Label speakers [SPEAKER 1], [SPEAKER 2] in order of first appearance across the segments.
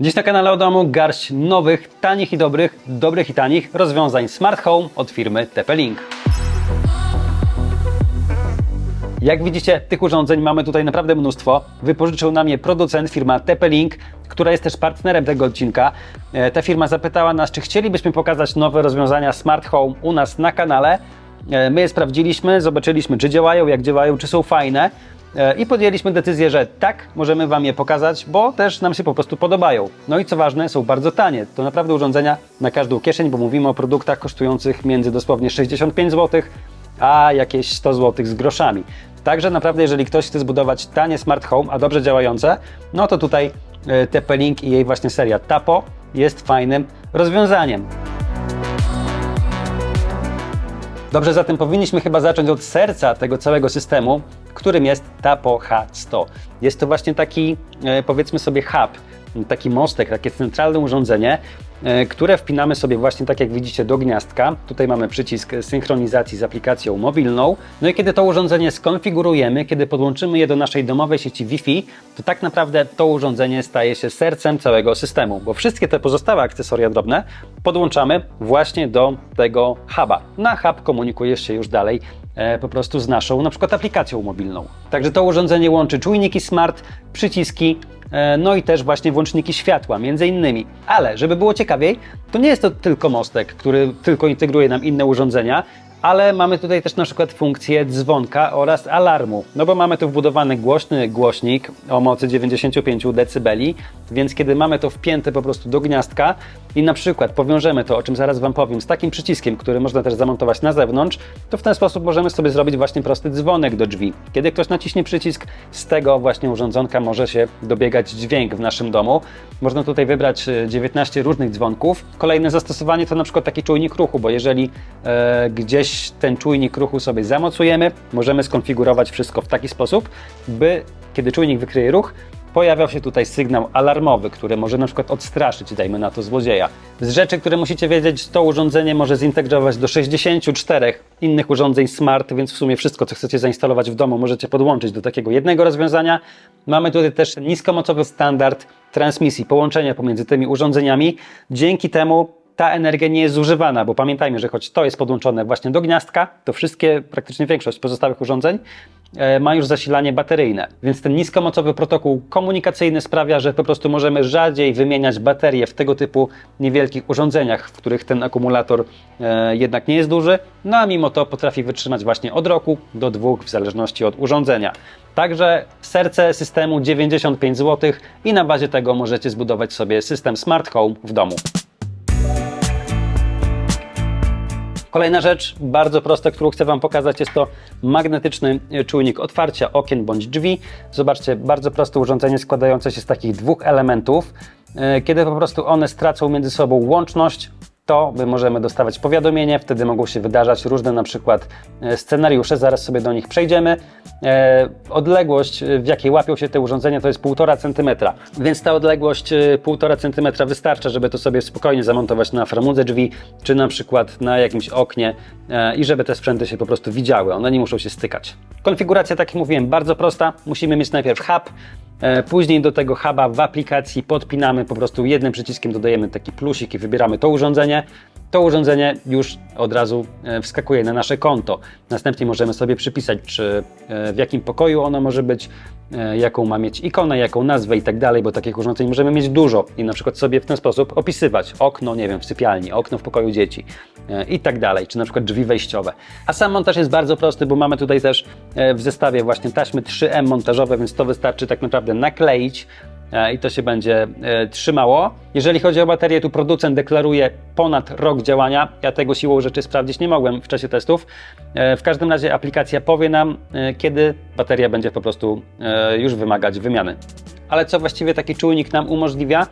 [SPEAKER 1] Dziś na kanale o domu garść nowych, tanich i dobrych, dobrych i tanich rozwiązań Smart Home od firmy TP-Link. Jak widzicie, tych urządzeń mamy tutaj naprawdę mnóstwo. Wypożyczył nam je producent, firma TP-Link, która jest też partnerem tego odcinka. E, Ta firma zapytała nas, czy chcielibyśmy pokazać nowe rozwiązania Smart Home u nas na kanale. E, My je sprawdziliśmy, zobaczyliśmy, czy działają, jak działają, czy są fajne. E, I podjęliśmy decyzję, że tak, możemy Wam je pokazać, bo też nam się po prostu podobają. No i co ważne, są bardzo tanie. To naprawdę urządzenia na każdą kieszeń, bo mówimy o produktach kosztujących między dosłownie 65 zł, a jakieś 100 zł z groszami. Także naprawdę, jeżeli ktoś chce zbudować tanie smart home, a dobrze działające, no to tutaj e, TP-Link i jej właśnie seria Tapo jest fajnym rozwiązaniem. Dobrze, zatem powinniśmy chyba zacząć od serca tego całego systemu, którym jest Tapo H100. Jest to właśnie taki, e, powiedzmy sobie, hub, taki mostek, takie centralne urządzenie, e, które wpinamy sobie właśnie tak jak widzicie do gniazdka. Tutaj mamy przycisk synchronizacji z aplikacją mobilną. No i kiedy to urządzenie skonfigurujemy, kiedy podłączymy je do naszej domowej sieci Wi-Fi, to tak naprawdę to urządzenie staje się sercem całego systemu, bo wszystkie te pozostałe akcesoria drobne podłączamy właśnie do tego huba. Na hub komunikujesz się już dalej e, po prostu z naszą na przykład aplikacją mobilną. Także to urządzenie łączy czujniki smart, przyciski, no i też właśnie włączniki światła, między innymi. Ale żeby było ciekawiej, to nie jest to tylko mostek, który tylko integruje nam inne urządzenia, ale mamy tutaj też na przykład funkcję dzwonka oraz alarmu. No bo mamy tu wbudowany głośny głośnik o mocy 95 dB, więc kiedy mamy to wpięte po prostu do gniazdka i na przykład powiążemy to, o czym zaraz Wam powiem, z takim przyciskiem, który można też zamontować na zewnątrz, to w ten sposób możemy sobie zrobić właśnie prosty dzwonek do drzwi. Kiedy ktoś naciśnie przycisk, z tego właśnie urządzonka może się dobiegać dźwięk w naszym domu. Można tutaj wybrać e, 19 różnych dzwonków. Kolejne zastosowanie to na przykład taki czujnik ruchu, bo jeżeli e, gdzieś ten czujnik ruchu sobie zamocujemy, możemy skonfigurować wszystko w taki sposób, by kiedy czujnik wykryje ruch, pojawiał się tutaj sygnał alarmowy, który może na przykład odstraszyć, dajmy na to, złodzieja. Z rzeczy, które musicie wiedzieć, to urządzenie może zintegrować do 64 innych urządzeń smart, więc w sumie wszystko, co chcecie zainstalować w domu, możecie podłączyć do takiego jednego rozwiązania. Mamy tutaj też niskomocowy standard transmisji, połączenia pomiędzy tymi urządzeniami. Dzięki temu ta energia nie jest zużywana, bo pamiętajmy, że choć to jest podłączone właśnie do gniazdka, to wszystkie, praktycznie większość pozostałych urządzeń e, ma już zasilanie bateryjne. Więc ten niskomocowy protokół komunikacyjny sprawia, że po prostu możemy rzadziej wymieniać baterie w tego typu niewielkich urządzeniach, w których ten akumulator e, jednak nie jest duży, no a mimo to potrafi wytrzymać właśnie od roku do dwóch, w zależności od urządzenia. Także serce systemu 95 zł i na bazie tego możecie zbudować sobie system Smart Home w domu. Kolejna rzecz, bardzo prosta, którą chcę Wam pokazać, jest to magnetyczny e, czujnik otwarcia okien bądź drzwi. Zobaczcie, bardzo proste urządzenie składające się z takich dwóch elementów. E, Kiedy po prostu one stracą między sobą łączność, to my możemy dostawać powiadomienie, wtedy mogą się wydarzać różne na przykład e, scenariusze, zaraz sobie do nich przejdziemy. E, odległość, e, w jakiej łapią się te urządzenia, to jest 1,5 cm, więc ta odległość e, 1,5 cm wystarcza, żeby to sobie spokojnie zamontować na framudze drzwi, czy na przykład na jakimś oknie i żeby te sprzęty się po prostu widziały, one nie muszą się stykać. Konfiguracja, tak jak mówiłem, bardzo prosta. Musimy mieć najpierw hub, Później do tego huba w aplikacji podpinamy po prostu jednym przyciskiem, dodajemy taki plusik i wybieramy to urządzenie. To urządzenie już od razu e, wskakuje na nasze konto. Następnie możemy sobie przypisać, czy e, w jakim pokoju ono może być, e, jaką ma mieć ikonę, jaką nazwę i tak dalej, bo takich urządzeń możemy mieć dużo i na przykład sobie w ten sposób opisywać okno, nie wiem, w sypialni, okno w pokoju dzieci i tak dalej, czy na przykład drzwi wejściowe. A sam montaż jest bardzo prosty, bo mamy tutaj też w zestawie właśnie taśmy 3M montażowe, więc to wystarczy tak naprawdę nakleić i to się będzie e, trzymało. Jeżeli chodzi o baterię, tu producent deklaruje ponad rok działania. Ja tego siłą rzeczy sprawdzić nie mogłem w czasie testów. E, W każdym razie aplikacja powie nam, e, kiedy bateria będzie po prostu e, już wymagać wymiany. Ale co właściwie taki czujnik nam umożliwia?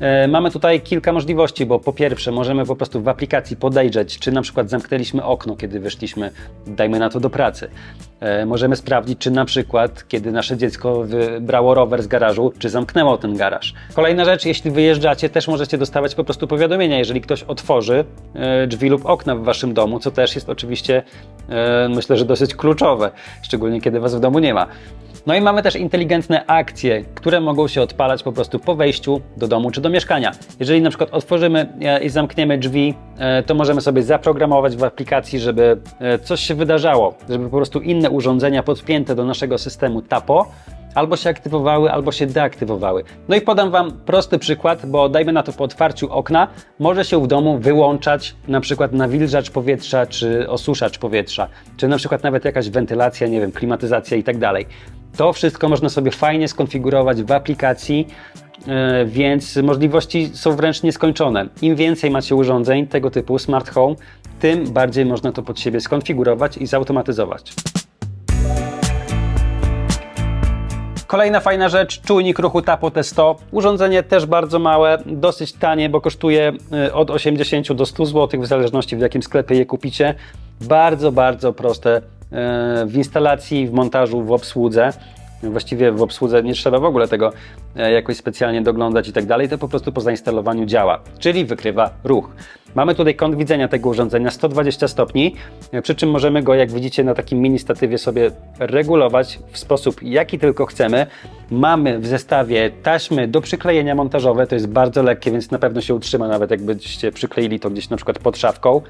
[SPEAKER 1] E, Mamy tutaj kilka możliwości, bo po pierwsze możemy po prostu w aplikacji podejrzeć, czy na przykład zamknęliśmy okno, kiedy wyszliśmy, dajmy na to do pracy. E, Możemy sprawdzić, czy na przykład, kiedy nasze dziecko wybrało rower z garażu, czy zamknęło ten garaż. Kolejna rzecz, jeśli wyjeżdżacie, też możecie dostawać po prostu powiadomienia, jeżeli ktoś otworzy e, drzwi lub okna w waszym domu, co też jest oczywiście, myślę, że dosyć kluczowe, szczególnie kiedy was w domu nie ma. No i mamy też inteligentne akcje, które mogą się odpalać po prostu po wejściu do domu czy do mieszkania. Jeżeli na przykład otworzymy e, i zamkniemy drzwi, e, to możemy sobie zaprogramować w aplikacji, żeby e, coś się wydarzało, żeby po prostu inne urządzenia podpięte do naszego systemu TAPO albo się aktywowały, albo się deaktywowały. No i podam Wam prosty przykład, bo dajmy na to po otwarciu okna, może się w domu wyłączać na przykład nawilżacz powietrza, czy osuszacz powietrza, czy na przykład nawet jakaś wentylacja, nie wiem, klimatyzacja i tak dalej. To wszystko można sobie fajnie skonfigurować w aplikacji, e, więc możliwości są wręcz nieskończone. Im więcej macie urządzeń tego typu smart home, tym bardziej można to pod siebie skonfigurować i zautomatyzować. Kolejna fajna rzecz, czujnik ruchu Tapo T100. Urządzenie też bardzo małe, dosyć tanie, bo kosztuje y, od 80 do 100 zł, w zależności w jakim sklepie je kupicie. Bardzo, bardzo proste w instalacji, w montażu, w obsłudze. Właściwie w obsłudze nie trzeba w ogóle tego e, jakoś specjalnie doglądać i tak dalej, to po prostu po zainstalowaniu działa, czyli wykrywa ruch. Mamy tutaj kąt widzenia tego urządzenia 120 stopni, e, przy czym możemy go, jak widzicie, na takim mini statywie sobie regulować w sposób jaki tylko chcemy. Mamy w zestawie taśmy do przyklejenia montażowe, to jest bardzo lekkie, więc na pewno się utrzyma, nawet jakbyście przykleili to gdzieś na przykład pod szafką.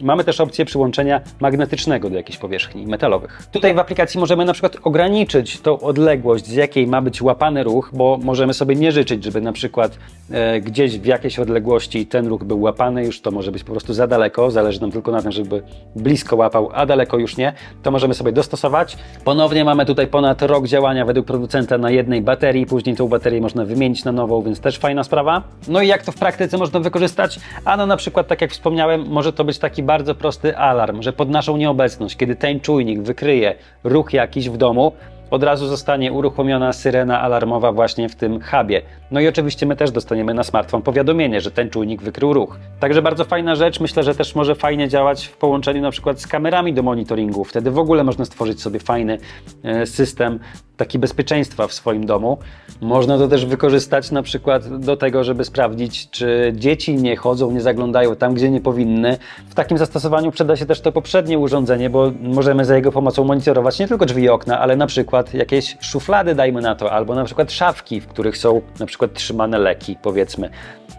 [SPEAKER 1] Mamy też opcję przyłączenia magnetycznego do jakichś powierzchni metalowych. Tutaj w aplikacji możemy na przykład ograniczyć tą odległość, z jakiej ma być łapany ruch, bo możemy sobie nie życzyć, żeby na przykład e, gdzieś w jakiejś odległości ten ruch był łapany, już to może być po prostu za daleko, zależy nam tylko na tym, żeby blisko łapał, a daleko już nie, to możemy sobie dostosować. Ponownie mamy tutaj ponad rok działania według producenta na jednej baterii, później tą baterię można wymienić na nową, więc też fajna sprawa. No i jak to w praktyce można wykorzystać? Ano na przykład, tak jak wspomniałem, może to być taki bardzo prosty alarm, że pod naszą nieobecność, kiedy ten czujnik wykryje ruch jakiś w domu, od razu zostanie uruchomiona syrena alarmowa właśnie w tym hubie. No i oczywiście my też dostaniemy na smartfon powiadomienie, że ten czujnik wykrył ruch. Także bardzo fajna rzecz, myślę, że też może fajnie działać w połączeniu na przykład z kamerami do monitoringu. Wtedy w ogóle można stworzyć sobie fajny e, system taki bezpieczeństwa w swoim domu. Można to też wykorzystać na przykład do tego, żeby sprawdzić, czy dzieci nie chodzą, nie zaglądają tam, gdzie nie powinny. W takim zastosowaniu przyda się też to poprzednie urządzenie, bo możemy za jego pomocą monitorować nie tylko drzwi i okna, ale na przykład jakieś szuflady, dajmy na to, albo na przykład szafki, w których są na przykład trzymane leki, powiedzmy.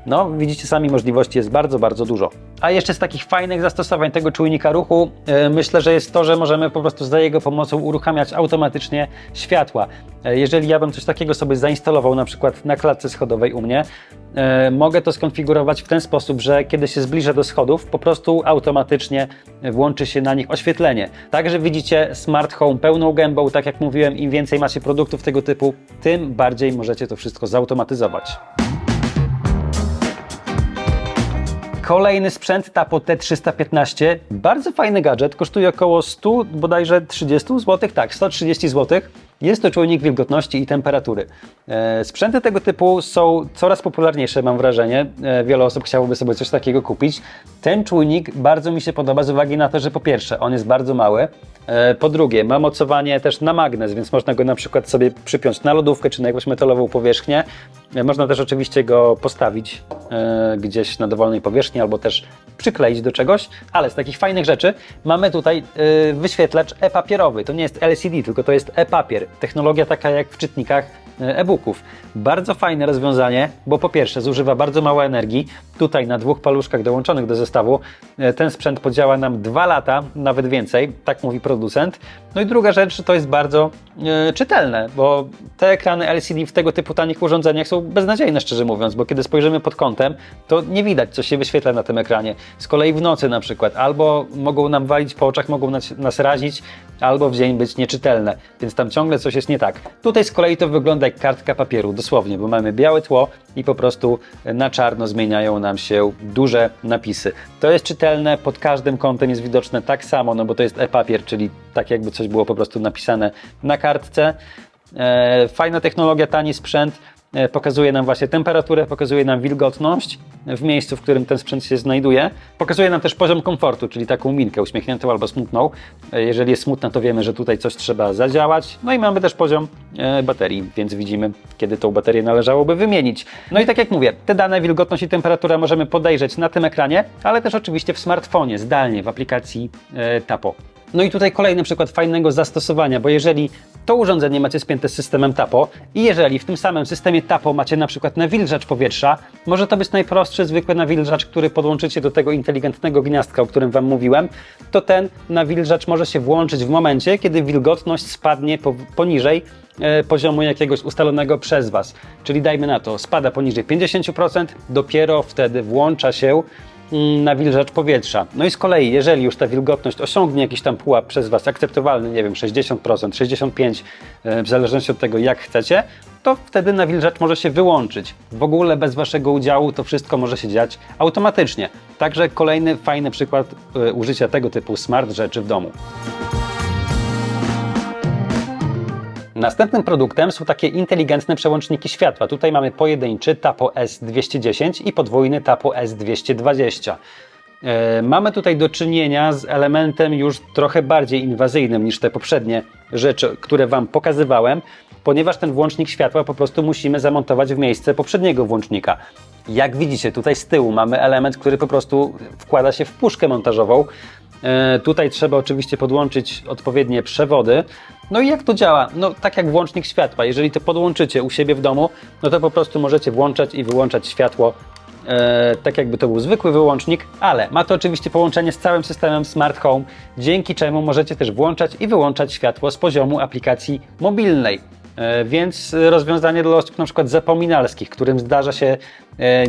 [SPEAKER 1] No, widzicie sami, możliwości jest bardzo, bardzo dużo. A jeszcze z takich fajnych zastosowań tego czujnika ruchu, yy, myślę, że jest to, że możemy po prostu za jego pomocą uruchamiać automatycznie światła. Yy, jeżeli ja bym coś takiego sobie zainstalował, na przykład na klatce schodowej u mnie, yy, mogę to skonfigurować w ten sposób, że kiedy się zbliżę do schodów, po prostu automatycznie włączy się na nich oświetlenie. Także widzicie smart home pełną gębą, tak jak mówiłem, im więcej macie produktów tego typu, tym bardziej możecie to wszystko zautomatyzować. Kolejny sprzęt Tapo T315. Bardzo fajny gadżet, kosztuje około 100, bodajże 30 zł. Tak, 130 zł. Jest to czujnik wilgotności i temperatury. E, sprzęty tego typu są coraz popularniejsze, mam wrażenie. E, wiele osób chciałoby sobie coś takiego kupić. Ten czujnik bardzo mi się podoba z uwagi na to, że po pierwsze on jest bardzo mały, po drugie ma mocowanie też na magnes, więc można go na przykład sobie przypiąć na lodówkę czy na jakąś metalową powierzchnię. Można też oczywiście go postawić gdzieś na dowolnej powierzchni albo też przykleić do czegoś, ale z takich fajnych rzeczy mamy tutaj wyświetlacz e-papierowy. To nie jest LCD, tylko to jest e-papier. Technologia taka jak w czytnikach e, e-booków. Bardzo fajne rozwiązanie, bo po pierwsze zużywa bardzo mało energii. Tutaj na dwóch paluszkach dołączonych do zestawu e, ten sprzęt podziała nam dwa lata, nawet więcej, tak mówi producent. No i druga rzecz, to jest bardzo e, czytelne, bo te ekrany LCD w tego typu tanich urządzeniach są beznadziejne, szczerze mówiąc, bo kiedy spojrzymy pod kątem, to nie widać, co się wyświetla na tym ekranie. Z kolei w nocy na przykład, albo mogą nam walić po oczach, mogą nas, nas razić, albo w dzień być nieczytelne, więc tam ciągle coś jest nie tak. Tutaj z kolei to wygląda jak kartka papieru, dosłownie, bo mamy białe tło i po prostu na czarno zmieniają nam się duże napisy. To jest czytelne, pod każdym kątem jest widoczne tak samo, no bo to jest e-papier, czyli tak jakby coś było po prostu napisane na kartce. E, fajna technologia, tani sprzęt. E, pokazuje nam właśnie temperaturę, pokazuje nam wilgotność w miejscu, w którym ten sprzęt się znajduje. Pokazuje nam też poziom komfortu, czyli taką minkę uśmiechniętą albo smutną. E, jeżeli jest smutna, to wiemy, że tutaj coś trzeba zadziałać. No i mamy też poziom e, baterii, więc widzimy, kiedy tą baterię należałoby wymienić. No i tak jak mówię, te dane, wilgotność i temperatura możemy podejrzeć na tym ekranie, ale też oczywiście w smartfonie, zdalnie, w aplikacji Tapo. No i tutaj kolejny przykład fajnego zastosowania, bo jeżeli to urządzenie macie spięte z systemem TAPO i jeżeli w tym samym systemie TAPO macie na przykład nawilżacz powietrza, może to być najprostszy, zwykły nawilżacz, który podłączycie do tego inteligentnego gniazdka, o którym Wam mówiłem, to ten nawilżacz może się włączyć w momencie, kiedy wilgotność spadnie po, poniżej e, poziomu jakiegoś ustalonego przez Was. Czyli dajmy na to, spada poniżej 50%, dopiero wtedy włącza się mm, nawilżacz powietrza. No i z kolei, jeżeli już ta wilgotność osiągnie jakiś tam pułap przez Was akceptowalny, nie wiem, 60%, 65%, e, w zależności od tego, jak chcecie, to wtedy nawilżacz może się wyłączyć. W ogóle bez Waszego udziału to wszystko może się dziać automatycznie. Także kolejny fajny przykład e, użycia tego typu smart rzeczy w domu. Następnym produktem są takie inteligentne przełączniki światła. Tutaj mamy pojedynczy Tapo S210 i podwójny Tapo S220. E, Mamy tutaj do czynienia z elementem już trochę bardziej inwazyjnym niż te poprzednie rzeczy, które Wam pokazywałem, ponieważ ten włącznik światła po prostu musimy zamontować w miejsce poprzedniego włącznika. Jak widzicie, tutaj z tyłu mamy element, który po prostu wkłada się w puszkę montażową. E, Tutaj trzeba oczywiście podłączyć odpowiednie przewody. No i jak to działa? No tak jak włącznik światła. Jeżeli to podłączycie u siebie w domu, no to po prostu możecie włączać i wyłączać światło e, tak jakby to był zwykły wyłącznik, ale ma to oczywiście połączenie z całym systemem Smart Home, dzięki czemu możecie też włączać i wyłączać światło z poziomu aplikacji mobilnej. E, Więc rozwiązanie dla osób na przykład zapominalskich, którym zdarza się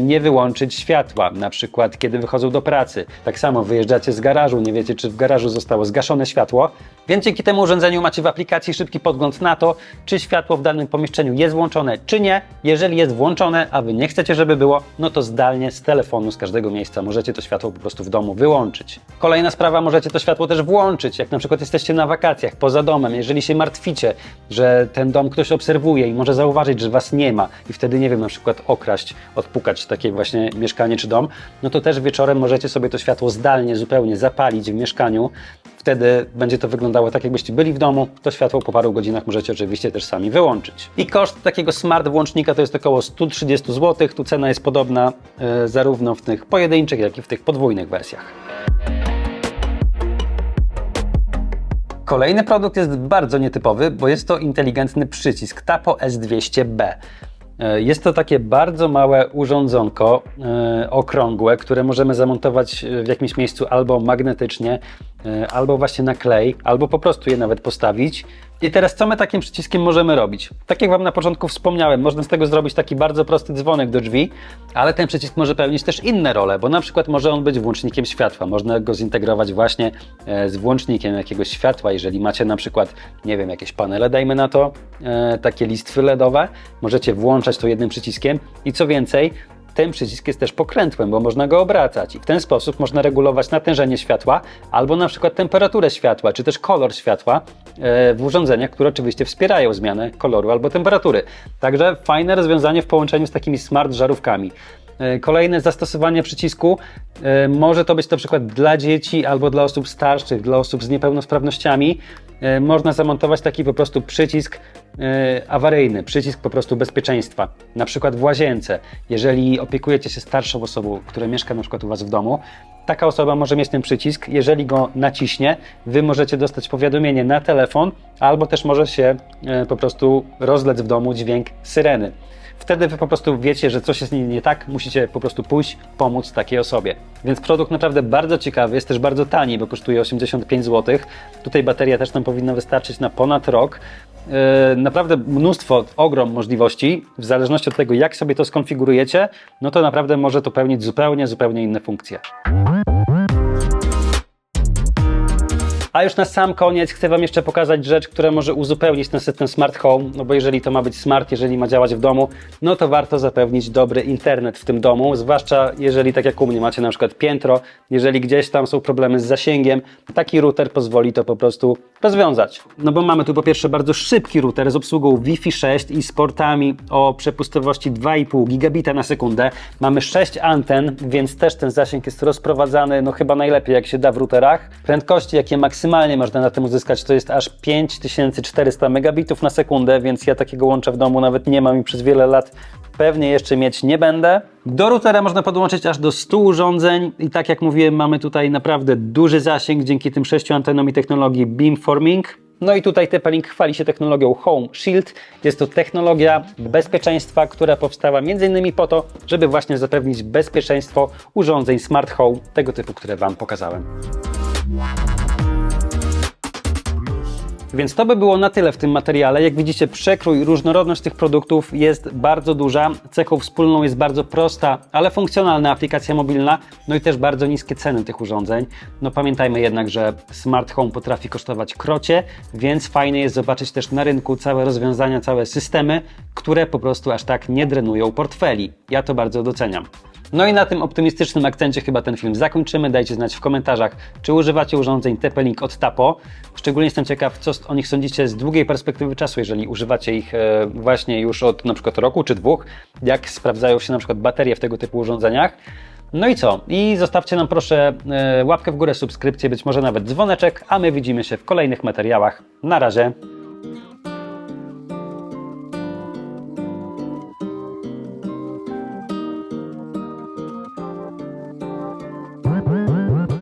[SPEAKER 1] nie wyłączyć światła, na przykład kiedy wychodzą do pracy. Tak samo wyjeżdżacie z garażu, nie wiecie czy w garażu zostało zgaszone światło, więc dzięki temu urządzeniu macie w aplikacji szybki podgląd na to, czy światło w danym pomieszczeniu jest włączone, czy nie. Jeżeli jest włączone, a wy nie chcecie, żeby było, no to zdalnie z telefonu, z każdego miejsca możecie to światło po prostu w domu wyłączyć. Kolejna sprawa, możecie to światło też włączyć, jak na przykład jesteście na wakacjach, poza domem, jeżeli się martwicie, że ten dom ktoś obserwuje i może zauważyć, że was nie ma i wtedy, nie wiem, na przykład okraść, odpukać takie właśnie mieszkanie czy dom, no to też wieczorem możecie sobie to światło zdalnie zupełnie zapalić w mieszkaniu. Wtedy będzie to wyglądało tak, jakbyście byli w domu. To światło po paru godzinach możecie oczywiście też sami wyłączyć. I koszt takiego smart włącznika to jest około 130 zł. Tu cena jest podobna e, zarówno w tych pojedynczych, jak i w tych podwójnych wersjach. Kolejny produkt jest bardzo nietypowy, bo jest to inteligentny przycisk Tapo S200B. E, Jest to takie bardzo małe urządzonko e, okrągłe, które możemy zamontować w jakimś miejscu albo magnetycznie, albo właśnie na klej, albo po prostu je nawet postawić. I teraz co my takim przyciskiem możemy robić? Tak jak Wam na początku wspomniałem, można z tego zrobić taki bardzo prosty dzwonek do drzwi, ale ten przycisk może pełnić też inne role, bo na przykład może on być włącznikiem światła. Można go zintegrować właśnie e, z włącznikiem jakiegoś światła, jeżeli macie na przykład, nie wiem, jakieś panele, dajmy na to, e, takie listwy LEDowe, możecie włączać to jednym przyciskiem i co więcej, ten przycisk jest też pokrętłem, bo można go obracać i w ten sposób można regulować natężenie światła albo na przykład temperaturę światła, czy też kolor światła e, w urządzeniach, które oczywiście wspierają zmianę koloru albo temperatury. Także fajne rozwiązanie w połączeniu z takimi smart żarówkami. E, Kolejne zastosowanie przycisku e, może to być na przykład dla dzieci albo dla osób starszych, dla osób z niepełnosprawnościami. E, Można zamontować taki po prostu przycisk e, awaryjny, przycisk po prostu bezpieczeństwa. Na przykład w łazience, jeżeli opiekujecie się starszą osobą, która mieszka na przykład u Was w domu, taka osoba może mieć ten przycisk. Jeżeli go naciśnie, Wy możecie dostać powiadomienie na telefon, albo też może się e, po prostu rozlec w domu dźwięk syreny. Wtedy wy po prostu wiecie, że coś jest nie, tak, musicie po prostu pójść, pomóc takiej osobie. Więc produkt naprawdę bardzo ciekawy, jest też bardzo tani, bo kosztuje 85 zł. Tutaj bateria też nam powinna wystarczyć na ponad rok. Yy, naprawdę mnóstwo, ogrom możliwości, w zależności od tego, jak sobie to skonfigurujecie, no to naprawdę może to pełnić zupełnie, zupełnie inne funkcje. A już na sam koniec chcę Wam jeszcze pokazać rzecz, która może uzupełnić ten system Smart Home, no bo jeżeli to ma być smart, jeżeli ma działać w domu, no to warto zapewnić dobry internet w tym domu, zwłaszcza jeżeli tak jak u mnie macie na przykład piętro, jeżeli gdzieś tam są problemy z zasięgiem, taki router pozwoli to po prostu rozwiązać. No bo mamy tu po pierwsze bardzo szybki router z obsługą Wi-Fi 6 i z portami o przepustowości 2,5 gigabita na sekundę. Mamy 6 anten, więc też ten zasięg jest rozprowadzany, no chyba najlepiej jak się da w routerach. Prędkości, jakie maksymalnie można na tym uzyskać, to jest aż 5400 megabitów na sekundę, więc ja takiego łącza w domu nawet nie mam i przez wiele lat pewnie jeszcze mieć nie będę. Do routera można podłączyć aż do 100 urządzeń i tak jak mówiłem, mamy tutaj naprawdę duży zasięg dzięki tym sześciu antenom i technologii beamforming. No i tutaj TP-Link chwali się technologią Home Shield. Jest to technologia bezpieczeństwa, która powstała m.in. po to, żeby właśnie zapewnić bezpieczeństwo urządzeń smart home tego typu, które Wam pokazałem. Więc to by było na tyle w tym materiale. Jak widzicie, przekrój, różnorodność tych produktów jest bardzo duża. Cechą wspólną jest bardzo prosta, ale funkcjonalna aplikacja mobilna, no i też bardzo niskie ceny tych urządzeń. No pamiętajmy jednak, że smart home potrafi kosztować krocie, więc fajnie jest zobaczyć też na rynku całe rozwiązania, całe systemy, które po prostu aż tak nie drenują portfeli. Ja to bardzo doceniam. No i na tym optymistycznym akcencie chyba ten film zakończymy. Dajcie znać w komentarzach, czy używacie urządzeń TP-Link od Tapo. Szczególnie jestem ciekaw, co o nich sądzicie z długiej perspektywy czasu, jeżeli używacie ich e, właśnie już od na przykład roku czy dwóch, jak sprawdzają się na przykład baterie w tego typu urządzeniach. No i co? I zostawcie nam proszę e, łapkę w górę, subskrypcję, być może nawet dzwoneczek, a my widzimy się w kolejnych materiałach. Na razie.